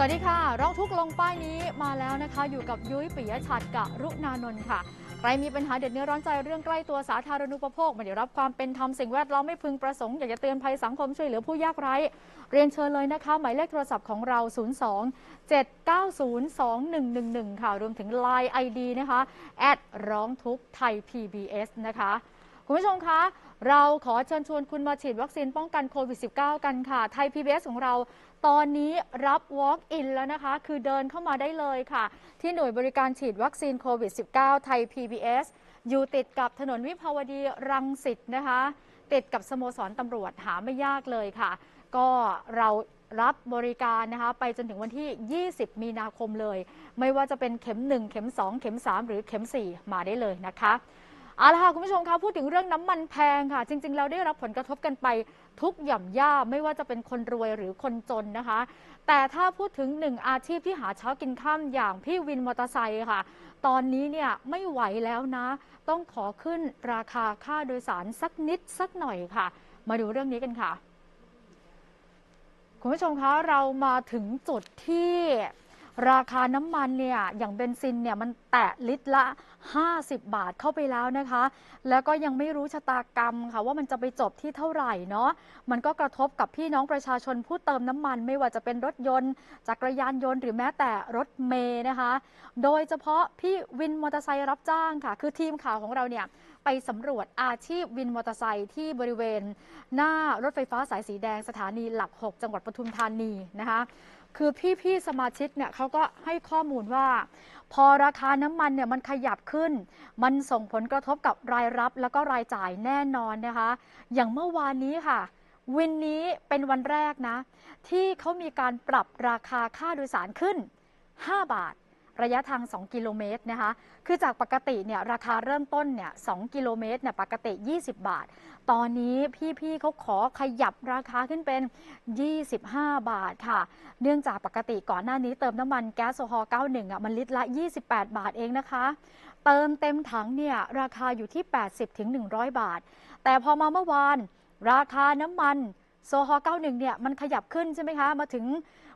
สวัสดีค่ะ ร้องทุกข์ลงป้ายนี้มาแล้วนะคะ อยู่กับยุ้ยปิยชัดกะรุณานนท์ค่ะ ใครมีปัญหาเดือดเนื้อร้อนใจเรื่องใกล้ตัวสาธารณูปโภคไม่ได้รับความเป็นธรรมสิ่งแวดล้อมไม่พึงประสงค์อยากจะเตือนภัยสังคมช่วยเหลือผู้ยากไร้ เรียนเชิญเลยนะคะ หมายเลขโทรศัพท์ของเรา 02 790 2111 ค่ะ รวมถึง Line ID นะคะแอดร้องทุกข์ไทย PBS นะคะคุณผู้ชมคะ เราขอเชิญชวนคุณมาฉีดวัคซีนป้องกันโควิด -19 กันค่ะ ไทย PBS ของเรา ตอนนี้รับ Walk-in แล้วนะคะ คือเดินเข้ามาได้เลยค่ะ ที่หน่วยบริการฉีดวัคซีนโควิด -19 ไทย PBS อยู่ติดกับถนนวิภาวดีรังสิตนะคะ ติดกับสโมสรตำรวจหาไม่ยากเลยค่ะ ก็เรารับบริการนะคะไปจนถึงวันที่ 20 มีนาคมเลย ไม่ว่าจะเป็นเข็ม 1 เข็ม 2 เข็ม 3 หรือเข็ม 4 มาได้เลยนะคะเอาละค่ะคุณผู้ชมคะพูดถึงเรื่องน้ำมันแพงค่ะ จริงๆแล้วได้รับผลกระทบกันไป ทุกหย่อมย่าไม่ว่าจะเป็นคนรวยหรือคนจนนะคะ แต่ถ้าพูดถึงหนึ่งอาชีพที่หาเช้ากินข้ามอย่างพี่วินมอเตอร์ไซค์ค่ะ ตอนนี้เนี่ยไม่ไหวแล้วนะ ต้องขอขึ้นราคาค่าโดยสารสักนิดสักหน่อยค่ะ มาดูเรื่องนี้กันค่ะ คุณผู้ชมคะเรามาถึงจุดที่ ราคาน้ำมันเนี่ยอย่างเบนซินเนี่ยมันแตะลิตรละ 50 บาทเข้าไปแล้วนะคะ แล้วก็ยังไม่รู้ชะตากรรมค่ะว่ามันจะไปจบที่เท่าไหร่เนาะมันก็กระทบกับพี่น้องประชาชนผู้เติมน้ำมัน ไม่ว่าจะเป็นรถยนต์จักรยานยนต์หรือแม้แต่รถเมย์นะคะ โดยเฉพาะพี่วินมอเตอร์ไซค์รับจ้างค่ะ คือทีมข่าวของเราเนี่ยไปสำรวจอาชีพวินมอเตอร์ไซค์ที่บริเวณ หน้ารถไฟฟ้าสายสีแดงสถานีหลัก 6 จังหวัดปทุมธานีนะคะ คือพี่ๆสมาชิกเนี่ยเขาก็ให้ข้อมูลว่า พอราคาน้ำมันเนี่ยมันขยับขึ้น มันส่งผลกระทบกับรายรับแล้วก็รายจ่ายแน่นอนนะคะ อย่างเมื่อวานนี้ค่ะวินนี้เป็นวันแรกนะ ที่เขามีการปรับราคาค่าโดยสารขึ้น 5 บาท ระยะทาง 2 กิโลเมตรนะคะ คือจากปกติเนี่ยราคาเริ่มต้นเนี่ย2กิโลเมตรเนี่ยปกติ 20 บาท ตอนนี้พี่ๆเขาขอขยับราคาขึ้นเป็น 25 บาทค่ะ เนื่องจากปกติก่อนหน้านี้เติมน้ำมันแก๊สโซฮอล์91อะมันลิตรละ 28 บาทเองนะคะ เติมเต็มถังเนี่ยราคาอยู่ที่ 80ถึง100 บาท แต่พอมาเมื่อวาน ราคาน้ำมันโซฮอล์91เนี่ยมันขยับขึ้นใช่ไหมคะ มาถึง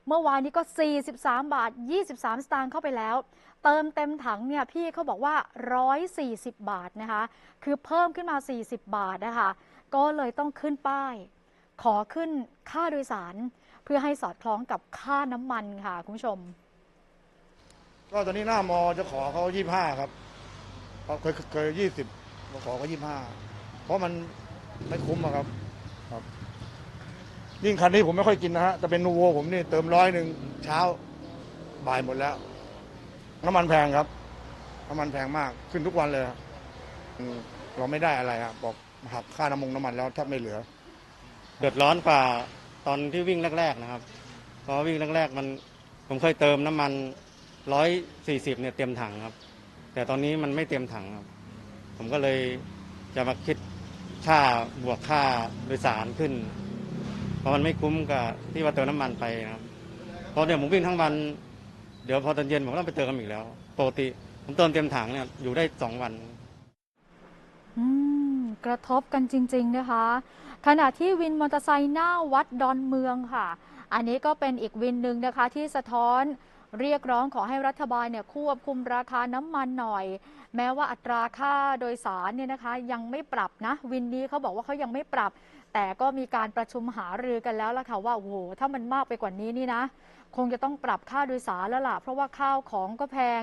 เมื่อวานนี้ก็ 43 บาท 23 สตางค์เข้าไปแล้ว เติมเต็มถังเนี่ยพี่เขาบอกว่า 140 บาทนะคะ คือเพิ่มขึ้นมา 40 บาทนะคะก็เลยต้องขึ้นป้าย ขอขึ้นค่าโดยสาร เพื่อให้สอดคล้องกับค่าน้ำมันค่ะคุณผู้ชม ก็ตอนนี้หน้ามอจะขอเขายี่ห้าครับเคยเคยยี่สิบขอเขายี่ห้าเพราะมันไม่คุ้มอะครับ ยิ่งคันนี้ผมไม่ค่อยกินนะฮะแต่เป็นนูโวผมนี่เติมร้อยหนึ่งเช้าบ่ายหมดแล้ว น้ำมันแพงครับ น้ำมันแพงมากขึ้นทุกวันเลยอืมเราไม่ได้อะไรครับบอกหักค่าน้ำมงน้ำมันแล้วแทบไม่เหลือ เดือดร้อนกว่าตอนที่วิ่งแรก ๆนะครับ เพราะวิ่งแรก ๆ มันผมเคยเติมน้ำมันร้อยสี่สิบเนี่ยเต็มถังครับ แต่ตอนนี้มันไม่เต็มถังครับ ผมก็เลยจะมาคิดค่าบวกค่าโดยสารขึ้น เพราะมันไม่คุ้มกับที่ว่าเติมน้ำมันไปนะครับเพราะเดี๋ยวผมวิ่งทั้งวัน เดี๋ยวพอตอนเย็นผมต้องไปเติมกันอีกแล้วปกติผมเติมเต็มถังเนี่ยอยู่ได้สองวัน อืมกระทบกันจริง ๆ นะคะ ขณะที่วินมอเตอร์ไซค์หน้าวัดดอนเมืองค่ะ อันนี้ก็เป็นอีกวินหนึ่งนะคะที่สะท้อนเรียกร้องขอให้รัฐบาลเนี่ยควบคุมราคาน้ำมันหน่อย แม้ว่าอัตราค่าโดยสารเนี่ยนะคะ ยังไม่ปรับนะ วินนี้เขาบอกว่าเขายังไม่ปรับ แต่ก็มีการประชุมหารือกันแล้วล่ะค่ะว่าโอ้โหถ้ามันมากไปกว่านี้นี่นะ คงจะต้องปรับค่าโดยสารแล้วล่ะ เพราะว่าข้าวของก็แพง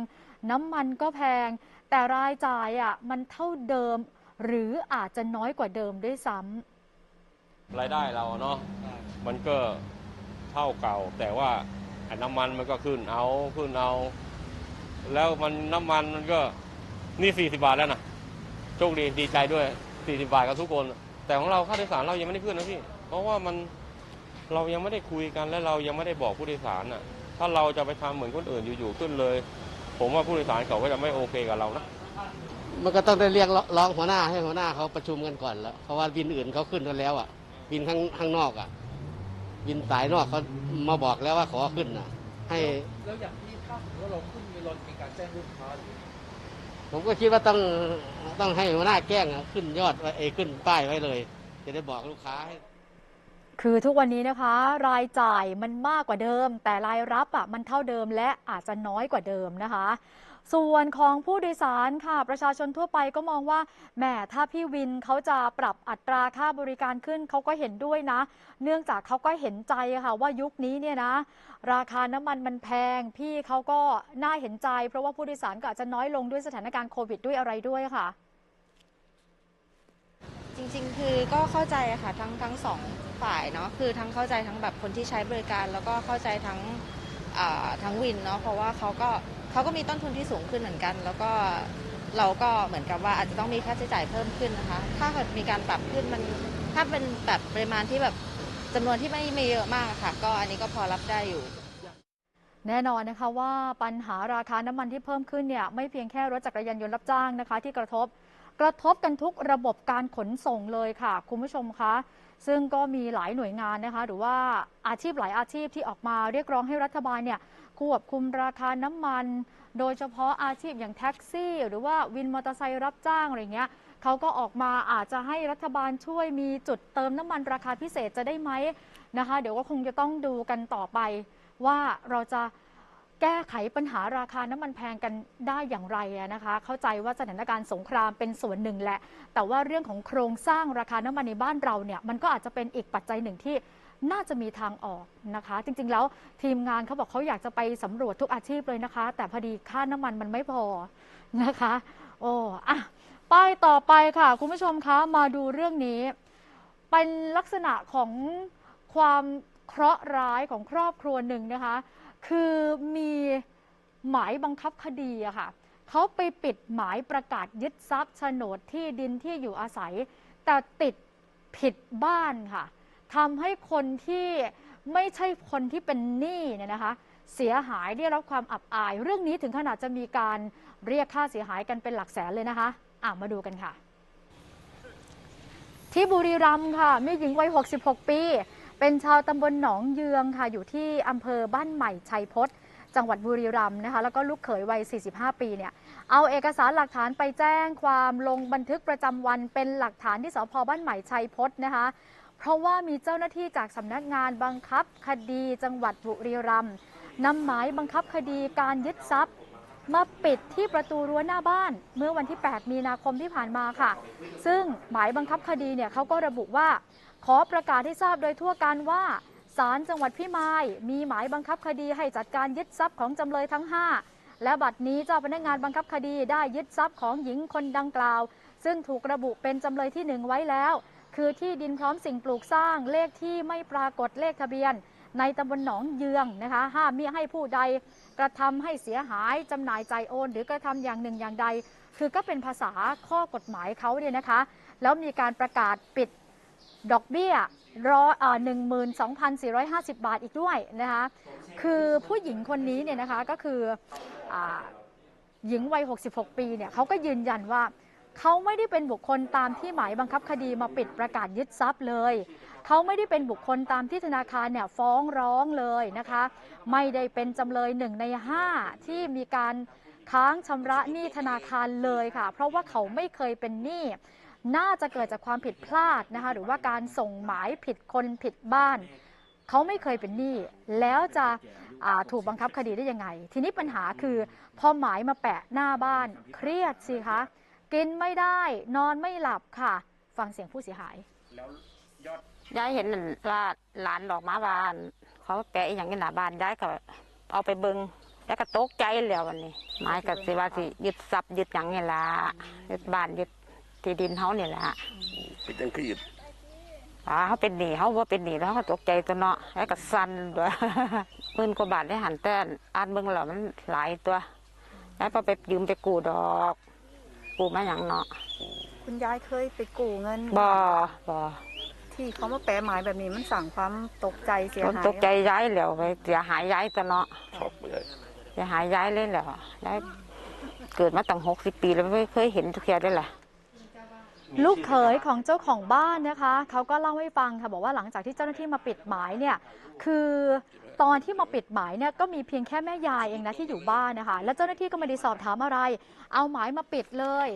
น้ำมันก็แพง แต่รายจ่ายอะมันเท่าเดิม หรืออาจจะน้อยกว่าเดิมด้วยซ้ำรายได้เราเนาะมันก็เท่าเก่า แต่ว่าไอ้น้ำมันมันก็ขึ้นเอาขึ้นเอา แล้วมันน้ำมันมันก็นี่สี่สิบาทแล้วนะโชคดีดีใจด้วยสี่สิบาทกับทุกคน แต่ของเราค่าโดยสารเรายังไม่ได้ขึ้นนะพี่เพราะว่ามันเรายังไม่ได้คุยกันและเรายังไม่ได้บอกผู้โดยสารน่ะ ถ้าเราจะไปทำเหมือนคนอื่นอยู่ๆขึ้นเลย ผมว่าผู้โดยสารเขาก็จะไม่โอเคกับเรานะมันก็ต้องได้เรียกร้องหัวหน้าให้หัวหน้าเขาประชุมกันก่อนแล้วเพราะว่าวินอื่นเขาขึ้นกันแล้วอะวินข้างข้างนอกอะวินสายนอกเขามาบอกแล้วว่าขอขึ้นอะ ให้แล้วอย่างที่ถ้าสมมติว่าเราขึ้นมีรถมีการแจ้งลูกค้าหรือ ผมก็คิดว่าต้องต้องให้หัวหน้าแกล้งขึ้นยอดไว้เอขึ้นป้ายไว้เลย จะได้บอกลูกค้าให้คือทุกวันนี้นะคะ รายจ่ายมันมากกว่าเดิม แต่รายรับอะมันเท่าเดิมและอาจจะน้อยกว่าเดิมนะคะ ส่วนของผู้โดยสารค่ะ ประชาชนทั่วไปก็มองว่าแหมถ้าพี่วินเขาจะปรับอัตราค่าบริการขึ้นเขาก็เห็นด้วยนะ เนื่องจากเขาก็เห็นใจค่ะว่ายุคนี้เนี่ยนะ ราคาน้ำมันมันแพง พี่เขาก็น่าเห็นใจ เพราะว่าผู้โดยสารก็อาจจะน้อยลงด้วยสถานการณ์โควิดด้วยอะไรด้วยค่ะ จริงๆ คือก็เข้าใจค่ะทั้งทั้งสองฝ่ายเนาะคือทั้งเข้าใจทั้งแบบคนที่ใช้บริการ แล้วก็เข้าใจทั้งทั้งวินเนาะเพราะว่าเขาก็ เขาก็มีต้นทุนที่สูงขึ้นเหมือนกัน แล้วก็เราก็เหมือนกับว่าอาจจะต้องมีค่าใช้จ่ายเพิ่มขึ้นนะคะ ถ้าเกิดมีการปรับขึ้นมันถ้าเป็นแบบปริมาณที่แบบจำนวนที่ไม่ไม่เยอะมากค่ะ ก็อันนี้ก็พอรับได้อยู่แน่นอนนะคะว่าปัญหาราคาน้ำมันที่เพิ่มขึ้นเนี่ยไม่เพียงแค่รถจักรยานยนต์รับจ้างนะคะ ที่กระทบกระทบกันทุกระบบการขนส่งเลยค่ะ คุณผู้ชมคะซึ่งก็มีหลายหน่วยงานนะคะ หรือว่าอาชีพหลายอาชีพที่ออกมาเรียกร้องให้รัฐบาลเนี่ย ควบคุมราคาน้ำมัน โดยเฉพาะอาชีพอย่างแท็กซี่ หรือว่าวินมอเตอร์ไซค์รับจ้างอะไรเงี้ยเขาก็ออกมาอาจจะให้รัฐบาลช่วยมีจุดเติมน้ำมันราคาพิเศษจะได้ไหมนะคะ เดี๋ยวก็คงจะต้องดูกันต่อไป ว่าเราจะแก้ไขปัญหาราคาน้ำมันแพงกันได้อย่างไรนะคะ เข้าใจว่าสถานการณ์สงครามเป็นส่วนหนึ่งแหละ แต่ว่าเรื่องของโครงสร้างราคาน้ำมันในบ้านเราเนี่ยมันก็อาจจะเป็นอีกปัจจัยหนึ่งที่ น่าจะมีทางออกนะคะ จริงๆ แล้วทีมงานเขาบอกเขาอยากจะไปสำรวจทุกอาชีพเลยนะคะ แต่พอดีค่าน้ำมันมันไม่พอนะคะ โอ้อะป้ายต่อไปค่ะ คุณผู้ชมคะมาดูเรื่องนี้ เป็นลักษณะของความเคราะห์ร้ายของครอบครัวหนึ่งนะคะ คือมีหมายบังคับคดีอะค่ะเขาไปปิดหมายประกาศยึดทรัพย์โฉนดที่ดินที่อยู่อาศัย แต่ติดผิดบ้านค่ะ ทำให้คนที่ไม่ใช่คนที่เป็นหนี้เนี่ยนะคะ เสียหายได้รับความอับอาย เรื่องนี้ถึงขนาดจะมีการเรียกค่าเสียหายกันเป็นหลักแสนเลยนะคะอะมาดูกันค่ะ ที่บุรีรัมย์ค่ะมีหญิงวัย 66 ปี เป็นชาวตำบลหนองเยืองค่ะ อยู่ที่อำเภอบ้านใหม่ชัยพศจังหวัดบุรีรัมย์นะคะ แล้วก็ลูกเขยวัย 45 ปี เนี่ย เอาเอกสารหลักฐานไปแจ้งความลงบันทึกประจำวันเป็นหลักฐานที่สพบ้านใหม่ชัยพศนะคะ เพราะว่ามีเจ้าหน้าที่จากสำนักงานบังคับคดีจังหวัดบุรีรัมย์นำหมายบังคับคดีการยึดทรัพย์ มาปิดที่ประตูรั้วหน้าบ้าน เมื่อวันที่ 8 มีนาคมที่ผ่านมาค่ะ ซึ่งหมายบังคับคดีเนี่ยเขาก็ระบุว่า ขอประกาศให้ทราบโดยทั่วกันว่าศาลจังหวัดพิมาย มีหมายบังคับคดีให้จัดการยึดทรัพย์ของจำเลยทั้ง 5 และบัดนี้เจ้าพนักงานบังคับคดีได้ยึดทรัพย์ของหญิงคนดังกล่าว ซึ่งถูกระบุเป็นจำเลยที่หนึ่งไว้แล้ว คือที่ดินพร้อมสิ่งปลูกสร้างเลขที่ไม่ปรากฏเลขทะเบียน ในตำบลหนองเยืองนะคะห้ามมิให้ผู้ใดกระทำให้เสียหายจำหน่ายใจโอน หรือกระทำอย่างหนึ่งอย่างใด คือก็เป็นภาษาข้อกฎหมายเขาเนี่ยนะคะ แล้วมีการประกาศปิดดอกเบี้ยร้อยหนึ่งหมื่นสองพันสี่ร้อยห้าสิบบาทอีกด้วยนะคะ คือผู้หญิงคนนี้เนี่ยนะคะก็คืออหญิงวัย 66 ปีเนี่ยเขาก็ยืนยันว่า เขาไม่ได้เป็นบุคคลตามที่หมายบังคับคดีมาปิดประกาศยึดทรัพย์เลย เขาไม่ได้เป็นบุคคลตามที่ธนาคารเนี่ยฟ้องร้องเลยนะคะ ไม่ได้เป็นจำเลยหนึ่งใน 5 ที่มีการค้างชำระหนี้ธนาคารเลยค่ะ เพราะว่าเขาไม่เคยเป็นหนี้น่าจะเกิดจากความผิดพลาดนะคะหรือว่าการส่งหมายผิดคนผิดบ้าน เขาไม่เคยเป็นหนี้แล้วจะถูกบังคับคดีได้ยังไง ทีนี้ปัญหาคือ พอหมายมาแปะหน้าบ้านเครียดสิคะ กินไม่ได้ นอนไม่หลับค่ะ ฟังเสียงผู้เสียหายยายเห็นนั่นว่าหลานดอกมาบ้าน เขาแปะอหย่างนี้หน้าบ้านยายก็เอาไปเบิงยายก็ตกใจแล้ววันนี้หมายก็สิว่าสิยึดทรัพย์ยึดอย่างนี้ละยึดบ้านยึดที่ดินเขานี่แหละเป็นจังคืออ่าเขาเป็นหนี้เขาว่าเป็นหนี้แล้วเขาก็ตกใจตัวเนาะแล้วก็สั่นด้วยหมื่นกว่าบาทได้หันแต่อ่านเบิ่งแล้วมันหลายตัวแล้วพอไปยืมไปกู้ดอก กู้มาอย่างเนาะคุณยายเคยไปกู้เงิน บ่บ่ที่เขามาแปะหมายแบบนี้มันสั่งความตกใจเสียคนหายตกใจย้ายแล้วไปเสียหายย้ายตัวเนาะช็อกไปเลยเสียหายย้ายเลยเหรอย้ายเกิดมาตั้งหกสิบปีแล้วไม่เคยเห็นทุกทีได้แหละลูกเขยของเจ้าของบ้านนะคะ เขาก็เล่าให้ฟังค่ะบอกว่าหลังจากที่เจ้าหน้าที่มาปิดหมายเนี่ย คือ ตอนที่มาปิดหมายเนี่ยก็มีเพียงแค่แม่ยายเองนะที่อยู่บ้านนะคะ แล้วเจ้าหน้าที่ก็ไม่ได้สอบถามอะไร เอาหมายมาปิดเลย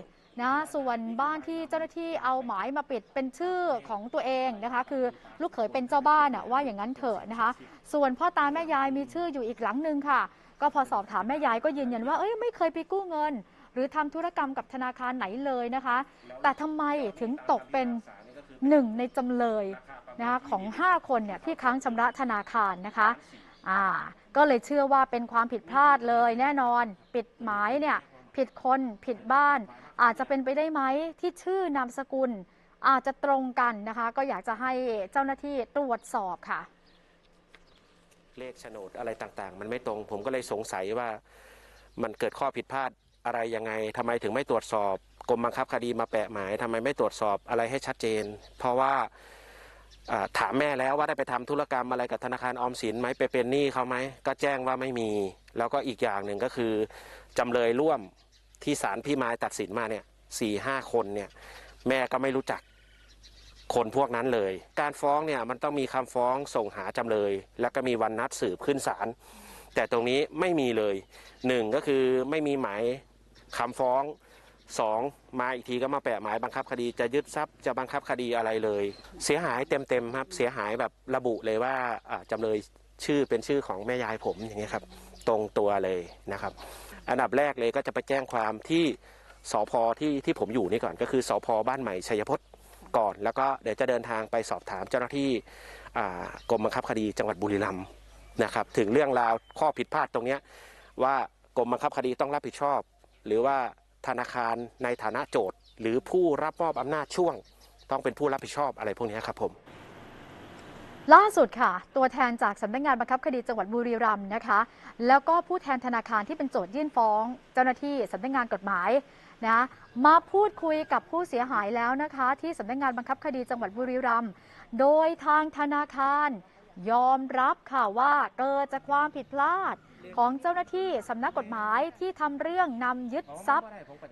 นะส่วนบ้านที่เจ้าหน้าที่เอาหมายมาปิดเป็นชื่อของตัวเองนะคะ คือลูกเขยเป็นเจ้าบ้านอะว่าอย่างนั้นเถอะนะคะ ส่วนพ่อตาแม่ยายมีชื่ออยู่อีกหลังหนึ่งค่ะ ก็พอสอบถามแม่ยายก็ยืนยันว่าเอ้ยไม่เคยไปกู้เงิน หรือทำธุรกรรมกับธนาคารไหนเลยนะคะ แต่ทำไมถึงตกเป็น หนึ่งในจำเลยนะคะของ 5 คนเนี่ยที่ค้างชำระธนาคารนะคะอ่าก็เลยเชื่อว่าเป็นความผิดพลาดเลยแน่นอนปิดหมายเนี่ยผิดคนผิดบ้าน อาจจะเป็นไปได้ไหมที่ชื่อนามสกุล อาจจะตรงกันนะคะ ก็อยากจะให้เจ้าหน้าที่ตรวจสอบค่ะ เลขโฉนดอะไรต่างๆ มันไม่ตรง ผมก็เลยสงสัยว่ามันเกิดข้อผิดพลาดอะไรยังไงทำไมถึงไม่ตรวจสอบ กรมบังคับคดีมาแปะหมายทำไมไม่ตรวจสอบอะไรให้ชัดเจน เพราะว่าถามแม่แล้วว่าได้ไปทำธุรกรรมอะไรกับธนาคารออมสินไหมไปเป็นหนี้เขาไหมก็แจ้งว่าไม่มี แล้วก็อีกอย่างหนึ่งก็คือจำเลยร่วมที่ศาลพี่มายตัดสินมาเนี่ยสี่ห้าคนเนี่ยแม่ก็ไม่รู้จักคนพวกนั้นเลย การฟ้องเนี่ยมันต้องมีคำฟ้องส่งหาจำเลย แล้วก็มีวันนัดสืบขึ้นศาลแต่ตรงนี้ไม่มีเลยหนึ่งก็คือไม่มีหมายคำฟ้อง สองมาอีกทีก็มาแปะหมายบังคับคดีจะยึดทรัพย์จะบังคับคดีอะไรเลย เสียหายเต็มๆครับเสียหายแบบระบุเลยว่าอ่าจำเลยชื่อเป็นชื่อของแม่ยายผมอย่างเงี้ยครับตรงตัวเลยนะครับ อันดับแรกเลยก็จะไปแจ้งความที่สพที่ที่ผมอยู่นี่ก่อนก็คือสพบ้านใหม่ชัยพจน์ก่อน แล้วก็เดี๋ยวจะเดินทางไปสอบถามเจ้าหน้าที่กรมบังคับคดีจังหวัดบุรีรัมย์นะครับถึงเรื่องราวข้อผิดพลาดตรงเนี้ยว่ากรมบังคับคดีต้องรับผิดชอบ หรือว่า ธนาคารในฐานะโจทย์ หรือผู้รับมอบอำนาจช่วง ต้องเป็นผู้รับผิดชอบอะไรพวกนี้ครับผมล่าสุดค่ะ ตัวแทนจากสำนักงานบังคับคดีจังหวัดบุรีรัมย์นะคะ แล้วก็ผู้แทนธนาคารที่เป็นโจทยื่นฟ้อง เจ้าหน้าที่สำนักงานกฎหมายนะมาพูดคุยกับผู้เสียหายแล้วนะคะ ที่สำนักงานบังคับคดีจังหวัดบุรีรัมย์โดยทางธนาคาร ยอมรับค่ะว่าเกิดจากความผิดพลาด ของเจ้าหน้าที่สำนักกฎหมายที่ทำเรื่องนำยึดทรัพย์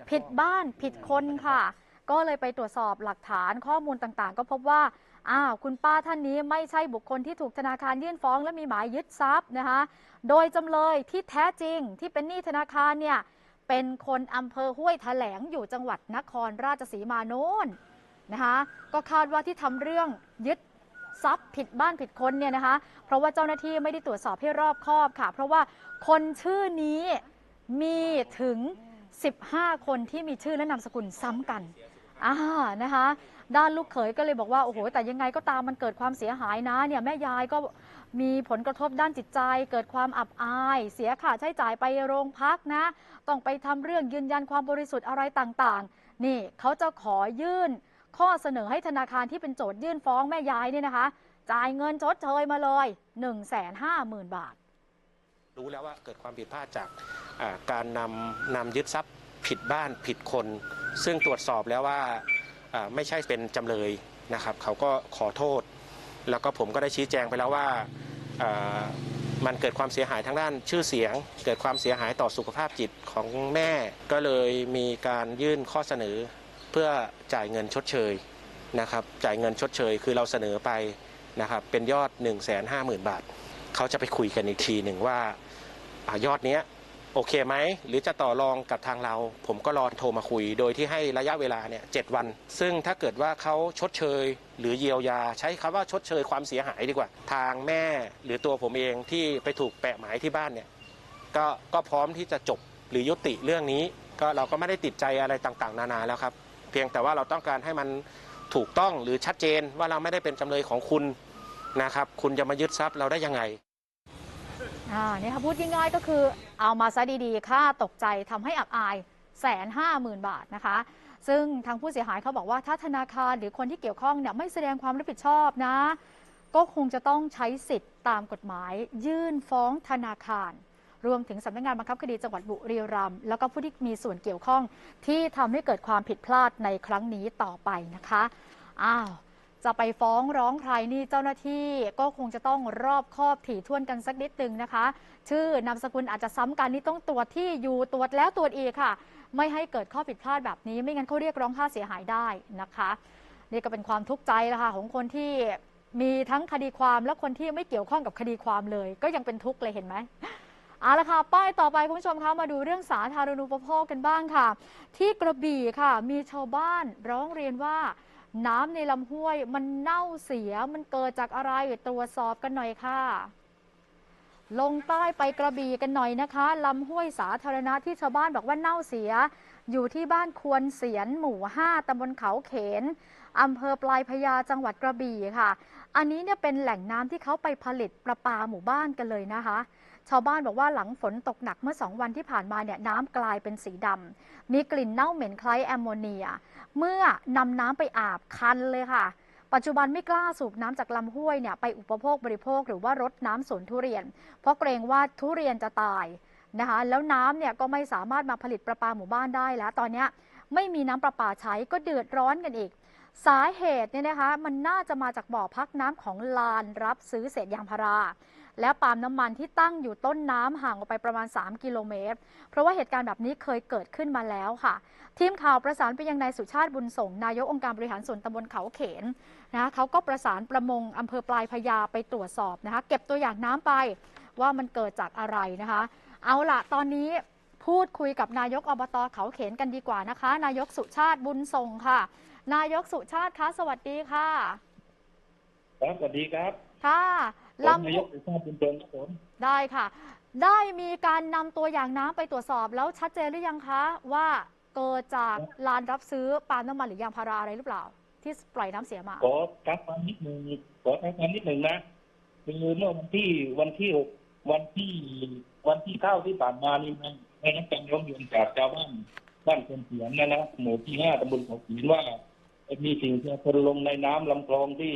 ผิดบ้านผิดคนค่ะ ก็เลยไปตรวจสอบหลักฐานข้อมูลต่างๆ ก็พบว่าอ้าวคุณป้าท่านนี้ไม่ใช่บุคคลที่ถูกธนาคารยื่นฟ้อง และมีหมายยึดทรัพย์นะคะ โดยจำเลยที่แท้จริงที่เป็นหนี้ธนาคารเนี่ยเป็นคนอำเภอห้วยแถลงอยู่จังหวัดนครราชสีมาโน้นนะคะก็คาดว่าที่ทำเรื่องยึด ทรัพย์ผิดบ้านผิดคนเนี่ยนะคะ เพราะว่าเจ้าหน้าที่ไม่ได้ตรวจสอบให้รอบคอบค่ะ เพราะว่าคนชื่อนี้มีถึง 15 คนที่มีชื่อและนามสกุลซ้ำกันอ่านะคะด้านลูกเขยก็เลยบอกว่าโอ้โหแต่ยังไงก็ตามมันเกิดความเสียหายนะเนี่ยแม่ยายก็มีผลกระทบด้านจิตใจ เกิดความอับอาย เสียค่าใช้จ่ายไปโรงพักนะ ต้องไปทำเรื่องยืนยันความบริสุทธิ์อะไรต่างๆ นี่เขาจะขอยื่น ข้อเสนอให้ธนาคารที่เป็นโจทยื่นฟ้องแม่ยายเนี่ยนะคะ จ่ายเงินชดเชยมาเลย 1 5 0 0 0 0 บาท รู้แล้วว่าเกิดความผิดพลาดจากการนำนำยึดทรัพย์ผิดบ้านผิดคน ซึ่งตรวจสอบแล้วว่าไม่ใช่เป็นจำเลยนะครับ เขาก็ขอโทษ แล้วก็ผมก็ได้ชี้แจงไปแล้วว่าอ่ามันเกิดความเสียหายทางด้านชื่อเสียง เกิดความเสียหายต่อสุขภาพจิตของแม่ ก็เลยมีการยื่นข้อเสนอ เพื่อจ่ายเงินชดเชยนะครับจ่ายเงินชดเชย คือเราเสนอไปนะครับเป็นยอด 1 5 0 0 0 0 บาท เขาจะไปคุยกันอีกทีหนึ่งว่าอยอดเนี้ยโอเคไหม หรือจะต่อรองกับทางเรา ผมก็รอโทรมาคุย โดยที่ให้ระยะเวลาเนี่ยเวัน ซึ่งถ้าเกิดว่าเขาชดเชย หรือเยียวยา ใช้คำว่าชดเชยความเสียหายดีกว่า ทางแม่หรือตัวผมเองที่ไปถูกแปะหมายที่บ้านเนี่ยก็ก็พร้อมที่จะจบหรือยุติเรื่องนี้ ก็เราก็ไม่ได้ติดใจอะไรต่างๆ นานาแล้วครับ เพียงแต่ว่าเราต้องการให้มันถูกต้องหรือชัดเจนว่าเราไม่ได้เป็นจำเลยของคุณนะครับ คุณจะมายึดทรัพย์เราได้ยังไงอ่าเนี่ยค่ะพูดง่ายๆก็คือเอามาซะดีๆ ค่าตกใจทำให้อับอายแสนห้าหมื่นบาทนะคะ ซึ่งทางผู้เสียหายเขาบอกว่าถ้าธนาคารหรือคนที่เกี่ยวข้องเนี่ยไม่แสดงความรับผิดชอบนะ ก็คงจะต้องใช้สิทธิ์ตามกฎหมาย ยื่นฟ้องธนาคาร รวมถึงสำนักงานบังคับคดีจังหวัดบุรีรัมย์แล้วก็ผู้ที่มีส่วนเกี่ยวข้องที่ทำให้เกิดความผิดพลาดในครั้งนี้ต่อไปนะคะอ้าวจะไปฟ้องร้องใครนี่เจ้าหน้าที่ก็คงจะต้องรอบคอบถี่ถ้วนกันสักนิดนึงนะคะ ชื่อนามสกุลอาจจะซ้ำกันนี่ต้องตรวจที่อยู่ตรวจแล้วตรวจอีกค่ะ ไม่ให้เกิดข้อผิดพลาดแบบนี้ ไม่งั้นเขาเรียกร้องค่าเสียหายได้นะคะนี่ก็เป็นความทุกข์ใจละค่ะของคนที่มีทั้งคดีความและคนที่ไม่เกี่ยวข้องกับคดีความเลย ก็ยังเป็นทุกข์เลยเห็นไหม เอาละค่ะ ป้ายต่อไปคุณผู้ชมคะมาดูเรื่องสาธารณูปโภคกันบ้างค่ะ ที่กระบี่ค่ะ มีชาวบ้านร้องเรียนว่า น้ำในลำห้วยมันเน่าเสียมันเกิดจากอะไรตรวจสอบกันหน่อยค่ะ ลงใต้ไปกระบี่กันหน่อยนะคะลำห้วยสาธารณะที่ชาวบ้านบอกว่าเน่าเสีย อยู่ที่บ้านควรเสียนหมู่ 5ตำบลเขาเขนอำเภอปลายพญาจังหวัดกระบี่ค่ะ อันนี้เนี่ยเป็นแหล่งน้ำที่เขาไปผลิตประปาหมู่บ้านกันเลยนะคะ ชาวบ้านบอกว่าหลังฝนตกหนักเมื่อสองวันที่ผ่านมาเนี่ยน้ำกลายเป็นสีดำมีกลิ่นเน่าเหม็นคล้ายแอมโมเนีย เมื่อนำน้ำไปอาบคันเลยค่ะ ปัจจุบันไม่กล้าสูบน้ำจากลำห้วยเนี่ยไปอุปโภคบริโภคหรือว่ารดน้ำสวนทุเรียน เพราะเกรงว่าทุเรียนจะตายนะคะแล้วน้ำเนี่ยก็ไม่สามารถมาผลิตประปาหมู่บ้านได้แล้ว ตอนนี้ไม่มีน้ำประปาใช้ก็เดือดร้อนกันอีก สาเหตุเนี่ยนะคะมันน่าจะมาจากบ่อพักน้ำของลานรับซื้อเศษยางพารา และปาล์มน้ำมันที่ตั้งอยู่ต้นน้ำห่างออกไปประมาณ 3 กิโลเมตร เพราะว่าเหตุการณ์แบบนี้เคยเกิดขึ้นมาแล้วค่ะ ทีมข่าวประสานไปยังนายสุชาติบุญสงนายกองค์การบริหารส่วนตำบลเขาเขนนะเขาก็ประสานประมงอำเภอปลายพญาไปตรวจสอบนะคะเก็บตัวอย่างน้ำไปว่ามันเกิดจากอะไรนะคะ เอาละตอนนี้พูดคุยกับนายกอบตเขาเขนกันดีกว่านะคะ นายกสุชาติบุญส่งค่ะ นายกสุชาติคะสวัสดีค่ะ ครับสวัสดีครับ ค่ะผมลำนายกสุชาติบุญเจริญครับผมได้ค่ะ ได้มีการนำตัวอย่างน้ำไปตรวจสอบแล้วชัดเจนหรือยังคะว่าเกิดจากลานรับซื้อปาล์มน้ำมันหรือยางพาราอะไรหรือเปล่า ที่ปล่อยน้ำเสียมา ขอทักความนิดหนึ่งขอทักความนิดหนึ่งนะคือเมื่อวันที่วันที่หกวันที่วันที่เข้าที่ผ่านมานี่มันได้รับการร้องเรียนจากชาวบ้านบ้านคนเสียงนะนะหมู่ที่ห้าตำบลเขาขีนว่า มีสิ่งที่คนลงในน้ำลำคลองที่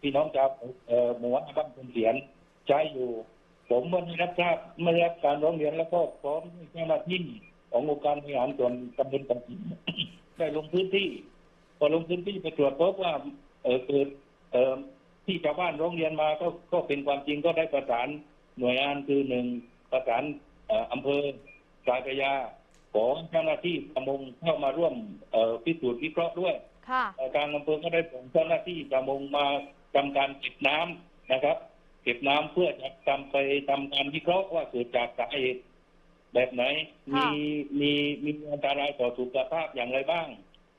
พี่น้องชาวหมู่ห้าบ้านคนเสียนใช้อยู่ ผมเมื่อได้รับทราบเมื่อได้รับการร้องเรียนแล้วก็พร้อมเจ้าหน้าที่ขององค์การบริหารส่วนตำบลเขาขีนได้ลงพื้นที่พอลงพื้นที่ไปตรวจพบว่าเกิดที่ชาวบ้านร้องเรียนมาก็ก็เป็นความจริงก็ได้ประสานหน่วยงานคือหนึ่งประสานอำเภอปลายพยา ขอเจ้าหน้าที่ประมงเข้ามาร่วมเอ่อพิสูจน์วิเคราะห์ด้วยค่ะเอ่อทางอำเภอก็ได้ส่งเจ้าหน้าที่ประมงมาทำการเก็บน้ำนะครับ เก็บน้ำเพื่อจะทำไปทำการวิเคราะห์ว่าเกิดจากสาเหตุแบบไหนมีค่ะมีมีอันตรายต่อสุขภาพอย่างไรบ้าง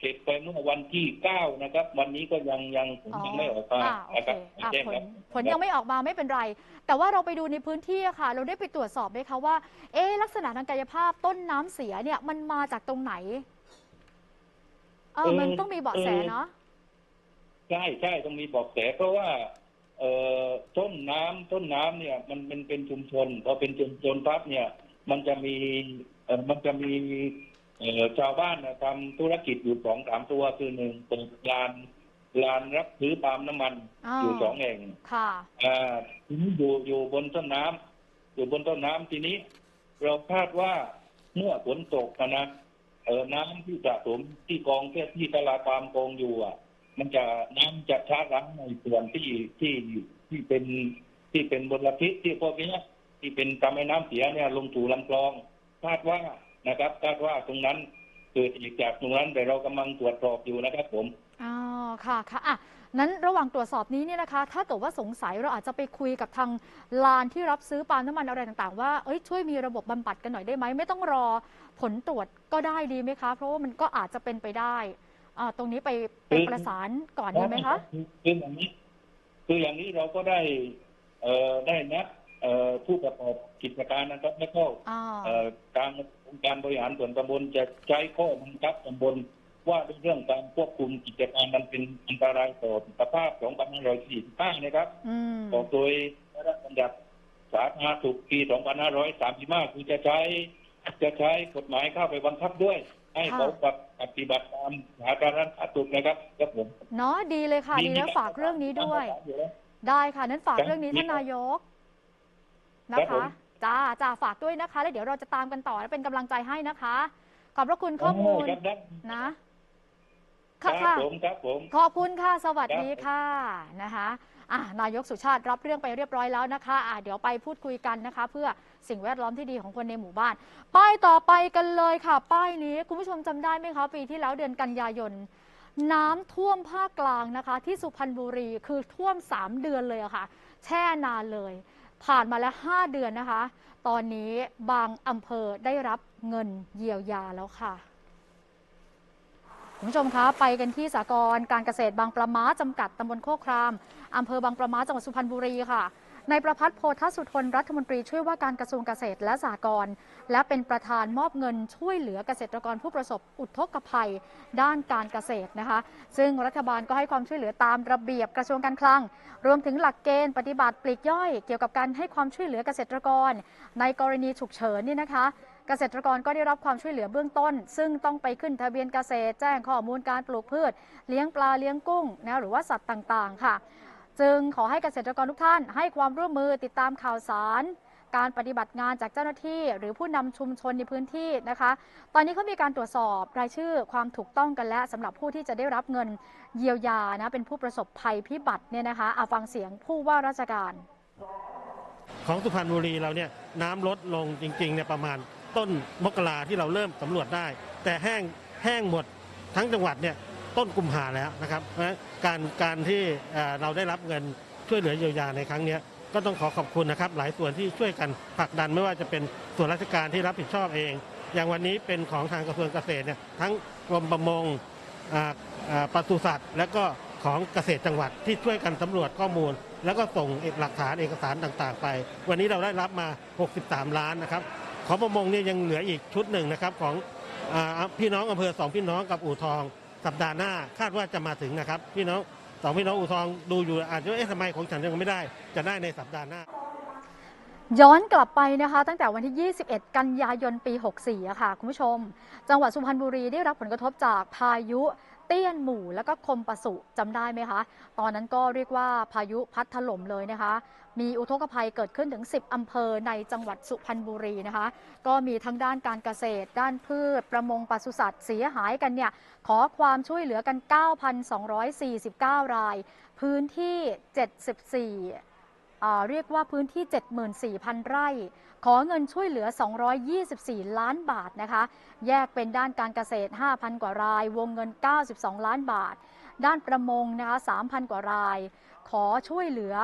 เก็บไปเมื่อวันที่เก้านะครับ วันนี้ก็ยังยังผลยังไม่ออกมาอ่าโอนะเคครับอะแจ้งผคลรับผลยังไม่ออกมาไม่เป็นไร แต่ว่าเราไปดูในพื้นที่อะค่ะ เราได้ไปตรวจสอบไหมคะว่า เอ๊ะลักษณะทางกายภาพต้นน้ำเสียเนี่ยมันมาจากตรงไหนเออมันต้องมีเบาะแสเนาะ ใช่ใช่ต้องมีบอกแสเพราะว่า เอ่อต้นน้ำต้นน้ำเนี่ย มันเป็นเป็นชุมชนพอเป็นชุมชนปั๊บเนี่ย มันจะมีเอ่อมันจะมี เอ่อชาวบ้านน่ะทำธุรกิจอยู่สองสามตัวคือหนึ่งเปิดลานลานรับซื้อปาล์มน้ำมันอ่าอยู่สองแห่งค่ะ อ่าทีนี้อยู่อยู่บนต้นน้ำอยู่บนต้นน้ำทีนี้ เราคาดว่าเมื่อฝนตกอะนะเออน้ำที่สะสมที่กองแค่ที่ตลาดปาล์มกองอยู่อะ มันจะน้ำจะชาร์จล้างในส่วนที่ที่ที่เป็นที่เป็นบลพิษที่พวกนี้ที่เป็นทำให้น้ำเสียเนี่ยลงสู่ลำคลอง คาดว่า นะครับคาดว่าตรงนั้นเกิดอีกจากตรงนั้นแต่เรากำลังตรวจสอบอยู่นะครับผมอ๋อค่ะค่ะอะนั้นระหว่างตรวจสอบนี้เนี่ยนะคะ ถ้าเกิดว่าสงสัยเราอาจจะไปคุยกับทางลานที่รับซื้อปาล์มน้ำมันอะไรต่างๆ ว่าเอ้ยช่วยมีระบบบำบัดกันหน่อยได้ไหมไม่ต้องรอผลตรวจก็ได้ดีไหมคะ เพราะว่ามันก็อาจจะเป็นไปได้อ่าตรงนี้ไปไปคือประสานก่อนดีไหมคะคือคืออย่างนี้คืออย่างนี้เราก็ได้เอ่อได้นัดเอ่อ ผู้ประกอบกิจการนะครับแล้วก็อ่าเอ่อการองค์การบริหารส่วนตำบลจะใช้ข้อบังคับตำบลว่าด้วยเรื่องการควบคุมกิจการมันเป็นอันตรายต่อสุขภาพของปัญหานะครับอืมออกโดยพระราชบัญญัติสาธารณสุขปี2535คือจะใช้จะใช้กฎหมายเข้าไปบังคับด้วย ให้ค่ะเขาปฏิบัติตามสาธารณสุขนะครับครับผมเนาะดีเลยค่ะดีแล้วฝากเรื่องนี้ด้วย ได้ค่ะนั้นฝากเรื่องนี้ท่านนายก นะครัคะบผม จ้าจ้าฝากด้วยนะคะแล้วเดี๋ยวเราจะตามกันต่อและเป็นกำลังใจให้นะคะ ขอบพระคุณข้อมูลครับได้นะครัค่ะบค่ะผมครับผม ขอบคุณค่ะ สวัสดีครับค่ะนะคะอะนายกสุชาติรับเรื่องไปเรียบร้อยแล้วนะคะอะเดี๋ยวไปพูดคุยกันนะคะ เพื่อสิ่งแวดล้อมที่ดีของคนในหมู่บ้าน ป้ายต่อไปกันเลยค่ะ ป้ายนี้คุณผู้ชมจำได้ไหมคะ ปีที่แล้วเดือนกันยายน น้ำท่วมภาคกลางนะคะ ที่สุพรรณบุรีคือท่วม 3 เดือนเลยอะค่ะ แช่นานเลย ผ่านมาแล้ว 5 เดือนนะคะ ตอนนี้บางอำเภอได้รับเงินเยียวยาแล้วค่ะคุณผู้ชมคะไปกันที่สากรการเกษตรบางประมาจำกัดตำบลโคกครามอำเภอบางประมาจังหวัดสุพรรณบุรีค่ะ นายประพัฒน์โพธสุทนรัฐมนตรีช่วยว่าการกระทรวงเกษตรและสหกรณ์และเป็นประธานมอบเงินช่วยเหลือเกษตรกรผู้ประสบอุทกภัยด้านการเกษตรนะคะ ซึ่งรัฐบาลก็ให้ความช่วยเหลือตามระเบียบกระทรวงการคลัง รวมถึงหลักเกณฑ์ปฏิบัติปลีกย่อย เกี่ยวกับการให้ความช่วยเหลือเกษตรกร ในกรณีฉุกเฉินนี่นะคะเกษตรกรก็ได้รับความช่วยเหลือเบื้องต้น ซึ่งต้องไปขึ้นทะเบียนเกษตร แจ้งข้อมูลการปลูกพืช เลี้ยงปลาเลี้ยงกุ้งนะหรือว่าสัตว์ต่างๆ ค่ะ จึงขอให้เกษตรกรทุกท่าน ให้ความร่วมมือติดตามข่าวสาร การปฏิบัติงานจากเจ้าหน้าที่ หรือผู้นำชุมชนในพื้นที่นะคะ ตอนนี้เขามีการตรวจสอบรายชื่อความถูกต้องกันแล้วสำหรับผู้ที่จะได้รับเงินเยียวยานะเป็นผู้ประสบภัยพิบัติเนี่ยนะคะเอาฟังเสียงผู้ว่าราชการ ของสุพรรณบุรีเราเนี่ยน้ำลดลงจริงๆเนี่ยประมาณต้นมกราที่เราเริ่มสำรวจได้ แต่แห้งแห้งหมดทั้งจังหวัดเนี่ยต้นกุมภาแล้วนะครับเพราะฉะนั้นการการที่เราได้รับเงินช่วยเหลือเยียวยาในครั้งนี้ก็ต้องขอขอบคุณนะครับ หลายส่วนที่ช่วยกันผลักดันไม่ว่าจะเป็นส่วนราชการที่รับผิดชอบเอง อย่างวันนี้เป็นของทางกระทรวงเกษตรเนี่ยทั้งกรมประมงอ่าอ่าปศุสัตว์ และก็ของเกษตรจังหวัดที่ช่วยกันสำรวจข้อมูล แล้วก็ส่งเอกหลักฐานเอกสารต่างๆ ไป วันนี้เราได้รับมา 63 ล้านนะครับของประมงเนี่ยยังเหลืออีกชุดหนึ่งนะครับของอพี่น้องอำเภอสองพี่น้องกับอู่ทอง สัปดาห์หน้าคาดว่าจะมาถึงนะครับ พี่น้องสองพี่น้องอู่ทองดูอยู่อาจจะเอ๊ะทำไมของฉันยังไม่ได้ จะได้ในสัปดาห์หน้าย้อนกลับไปนะคะตั้งแต่วันที่ 21 กันยายนปี 64อะค่ะ คุณผู้ชม จังหวัดสุพรรณบุรีได้รับผลกระทบจากพายุเตี้ยนหมู่ แล้วก็คมปะสุจำได้ไหมคะ ตอนนั้นก็เรียกว่าพายุพัดถล่มเลยนะคะ มีอุทกภัยเกิดขึ้นถึง 10 อำเภอในจังหวัดสุพรรณบุรีนะคะ ก็มีทั้งด้านการเกษตร ด้านพืช ประมงปศุสัตว์เสียหายกันเนี่ย ขอความช่วยเหลือกัน 9,249 ราย พื้นที่ 74เรียกว่าพื้นที่ 74,000 ไร่ ขอเงินช่วยเหลือ 224 ล้านบาทนะคะ แยกเป็นด้านการเกษตร 5,000 กว่าราย วงเงิน 92 ล้านบาท ด้านประมงนะคะ3,000 กว่าราย ขอช่วยเหลือ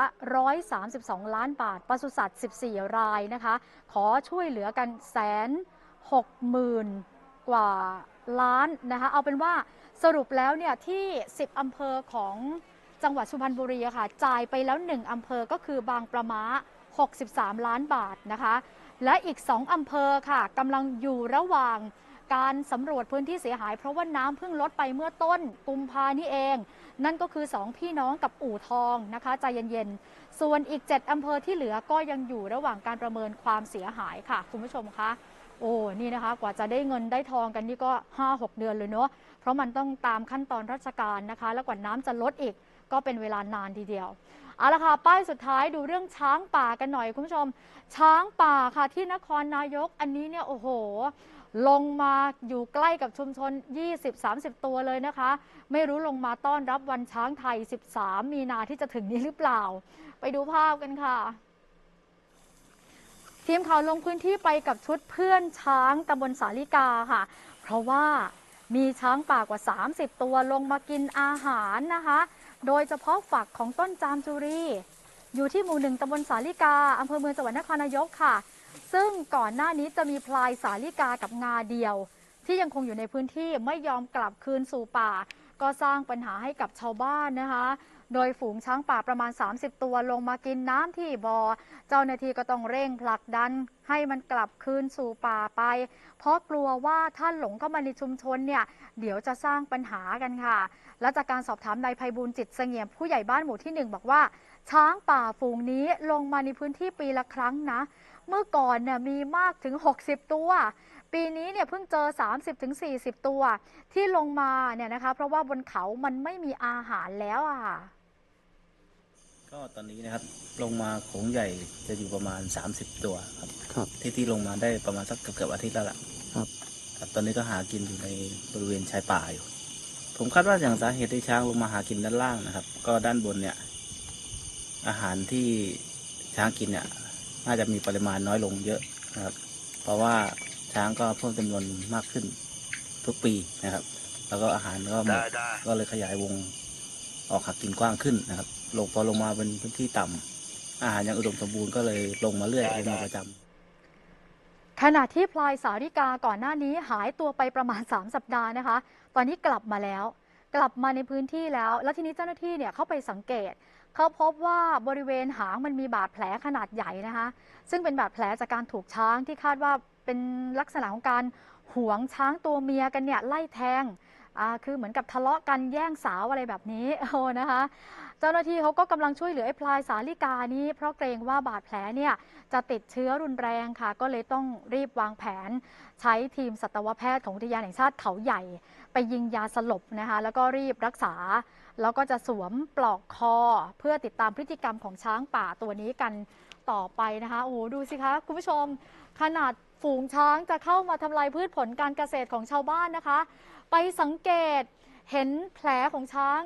132 ล้านบาทปศุสัตว์ 14 รายนะคะ ขอช่วยเหลือกันแสนหกหมื่นกว่าล้านนะคะ เอาเป็นว่าสรุปแล้วเนี่ยที่ 10 อำเภอของจังหวัดสุพรรณบุรีค่ะ จ่ายไปแล้ว 1 อำเภอก็คือบางประมา63 ล้านบาทนะคะ และอีก 2 อำเภอค่ะกำลังอยู่ระหว่าง การสำรวจพื้นที่เสียหาย เพราะว่าน้ำเพิ่งลดไปเมื่อต้นกุมภานี่เอง นั่นก็คือ 2 พี่น้องกับอู่ทองนะคะใจเย็นๆ ส่วนอีก 7อำเภอที่เหลือก็ยังอยู่ระหว่างการประเมินความเสียหายค่ะ คุณผู้ชมคะโอ้นี่นะคะกว่าจะได้เงินได้ทองกันนี่ก็ 5-6 เดือนเลยเนาะเพราะมันต้องตามขั้นตอนราชการนะคะ แล้วกว่าน้ำจะลดอีกก็เป็นเวลานานทีเดียวเอาละค่ะ ป้ายสุดท้ายดูเรื่องช้างป่ากันหน่อยคุณผู้ชม ช้างป่าค่ะที่นครนายกอันนี้เนี่ยโอ้โห ลงมาอยู่ใกล้กับชุมชน 20-30 ตัวเลยนะคะ ไม่รู้ลงมาต้อนรับวันช้างไทย 13 มีนาที่จะถึงนี้หรือเปล่า ไปดูภาพกันค่ะ ทีมข่าวลงพื้นที่ไปกับชุดเพื่อนช้างตำบลสาลิกาค่ะ เพราะว่ามีช้างป่ากว่า 30 ตัวลงมากินอาหารนะคะ โดยเฉพาะฝักของต้นจามจุรี อยู่ที่หมู่หนึ่งตำบลสาลิกาอำเภอเมืองจังหวัดนครนายกค่ะ ซึ่งก่อนหน้านี้จะมีพลายสาลิกากับงาเดียว ที่ยังคงอยู่ในพื้นที่ไม่ยอมกลับคืนสู่ป่า ก็สร้างปัญหาให้กับชาวบ้านนะคะ โดยฝูงช้างป่าประมาณ 30 ตัวลงมากินน้ำที่บ่อเจ้าหน้าที่ก็ต้องเร่งผลักดัน ให้มันกลับคืนสู่ป่าไป เพราะกลัวว่าถ้าหลงเข้ามาในชุมชนเนี่ยเดี๋ยวจะสร้างปัญหากันค่ะ และจากการสอบถามนายภัยบูลย์จิตเสงี่ยมผู้ใหญ่บ้านหมู่ที่หนึ่งบอกว่าช้างป่าฝูงนี้ลงมาในพื้นที่ปีละครั้งนะ เมื่อก่อนเนี่ยมีมากถึง 60 ตัว ปีนี้เนี่ยเพิ่งเจอ 30-40 ตัว ที่ลงมาเนี่ยนะคะ เพราะว่าบนเขามันไม่มีอาหารแล้วอะค่ะ ก็ตอนนี้นะครับลงมาโขงใหญ่จะอยู่ประมาณ 30 ตัวครับครับ ที่ที่ลงมาได้ประมาณสักเกือบเกือบอาทิตย์แล้วล่ะครับ ครับ ตอนนี้ก็หากินอยู่ในบริเวณชายป่าอยู่ ผมคาดว่าอย่างสาเหตุที่ช้างลงมาหากินด้านล่างนะครับ ก็ด้านบนเนี่ย อาหารที่ช้างกินเนี่ย น่าจะมีปริมาณน้อยลงเยอะนะครับ เพราะว่าช้างก็เพิ่มจำนวนมากขึ้นทุกปีนะครับ แล้วก็อาหารก็หมดก็เลยขยายวงออกหากินกว้างขึ้นนะครับ ลงพอลงมาเป็นพื้นที่ต่ำอาหารยังอุดมสมบูรณ์ก็เลยลงมาเรื่อยลงมาประจำขณะที่พลายสาริกาก่อนหน้านี้หายตัวไปประมาณ 3 สัปดาห์นะคะ ตอนนี้กลับมาแล้ว กลับมาในพื้นที่แล้ว แล้วทีนี้เจ้าหน้าที่เนี่ยเข้าไปสังเกต เขาพบว่าบริเวณหางมันมีบาดแผลขนาดใหญ่นะคะ ซึ่งเป็นบาดแผลจากการถูกช้างที่คาดว่าเป็นลักษณะของการหวงช้างตัวเมียกันเนี่ยไล่แทง คือเหมือนกับทะเลาะกันแย่งสาวอะไรแบบนี้โอ้นะคะ เจ้าหน้าที่เขาก็กำลังช่วยเหลือไอ้พลายสาลิกานี้ เพราะเกรงว่าบาดแผลเนี่ยจะติดเชื้อรุนแรงค่ะ ก็เลยต้องรีบวางแผน ใช้ทีมสัตวแพทย์ของอุทยานแห่งชาติเขาใหญ่ ไปยิงยาสลบนะคะ แล้วก็รีบรักษา แล้วก็จะสวมปลอกคอ เพื่อติดตามพฤติกรรมของช้างป่าตัวนี้กันต่อไปนะคะโอ้โหดูสิคะคุณผู้ชม ขนาดฝูงช้างจะเข้ามาทำลายพืชผลการเกษตรของชาวบ้านนะคะ ไปสังเกตเห็นแผลของช้าง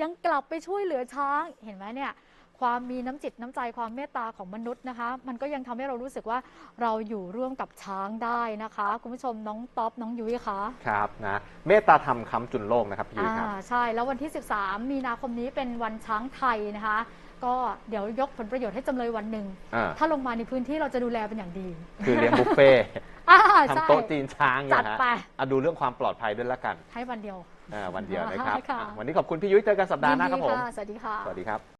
ยังกลับไปช่วยเหลือช้างเห็นไหมเนี่ยความมีน้ำจิตน้ำใจความเมตตาของมนุษย์นะคะ มันก็ยังทำให้เรารู้สึกว่าเราอยู่ร่วมกับช้างได้นะคะ คุณผู้ชมน้องต๊อปน้องยุ้ยคะครับนะเมตตาธรรมค้ำจุนโลกนะครับพี่ยุ้ยครับอ่าใช่แล้ววันที่ 13 มีนาคมนี้เป็นวันช้างไทยนะคะ ก็เดี๋ยวยกผลประโยชน์ให้จำเลยวันหนึ่งอ่าถ้าลงมาในพื้นที่เราจะดูแลเป็นอย่างดี คือเลี้ยงบุฟเฟ่ต์อ่าใช่ทำโต๊ะจีนช้างจันะดฮะไปอะดูเรื่องความปลอดภัยด้วยละกันให้วันเดียว อ่าวันเดียวนะครับค่ะ อะวันนี้ขอบคุณพี่ยุ้ยเจอกันสัปดาห์หน้าครับผม ยิดีะสวัสดีค่ะ สวัสดีครับ